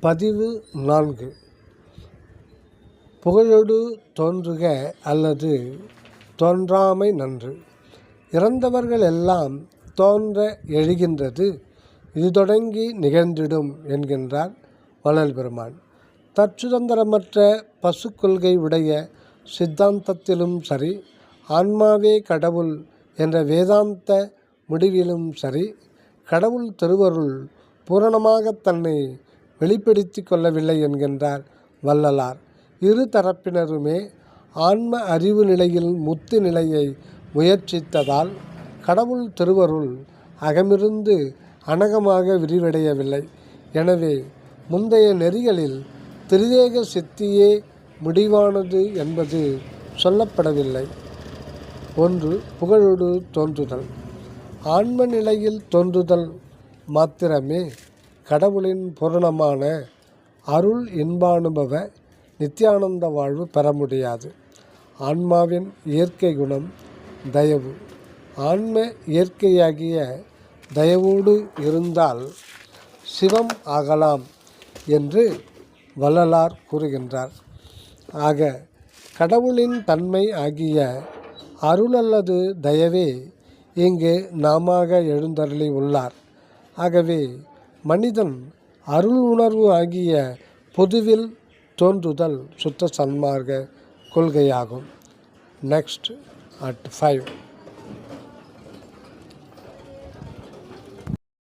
பதிவு நான்கு. புகழொடு தோன்றுக அல்லது தோன்றாமை நன்று. இறந்தவர்கள் எல்லாம் தோன்ற எழுகின்றது இது தொடங்கி நிகழ்ந்திடும் என்கின்றார் வள்ளல் பெருமான் தற்சுதந்திரமற்ற பசு கொள்கை உடைய சித்தாந்தத்திலும் சரி ஆன்மாவே கடவுள் என்ற வேதாந்த முடிவிலும் சரி கடவுள் திருவருள் பூரணமாக தன்னை வெளிப்படுத்தி கொள்ளவில்லை என்கின்றார் வள்ளலார். இரு தரப்பினருமே ஆன்ம அறிவு நிலையில் முத்து நிலையை முயற்சித்ததால் கடவுள் திருவருள் அகமிருந்து அனகமாக விரிவடையவில்லை. எனவே முந்தைய நெறிகளில் திரிதேக சித்தியே முடிவானது என்பது சொல்லப்படவில்லை. ஒன்று புகழொடு தோன்றுதல். ஆன்ம நிலையில் தோன்றுதல் மாத்திரமே கடவுளின் பூரணமான அருள் இன்பானுபவ நித்தியானந்த வாழ்வு பெற முடியாது. ஆன்மாவின் இயற்கை குணம் தயவு. ஆன்ம இயற்கையாகிய தயவோடு இருந்தால் சிவம் ஆகலாம் என்று வள்ளலார் கூறுகின்றார். ஆக கடவுளின் தன்மை ஆகிய அருள் அல்லது தயவே இங்கு நாமாக எழுந்தருளி உள்ளார். ஆகவே மனிதன் அருள் உணர்வு ஆகிய பொதுவில் தோன்றுதல் சுத்த சன்மார்க்க கொள்கையாகும். Next at five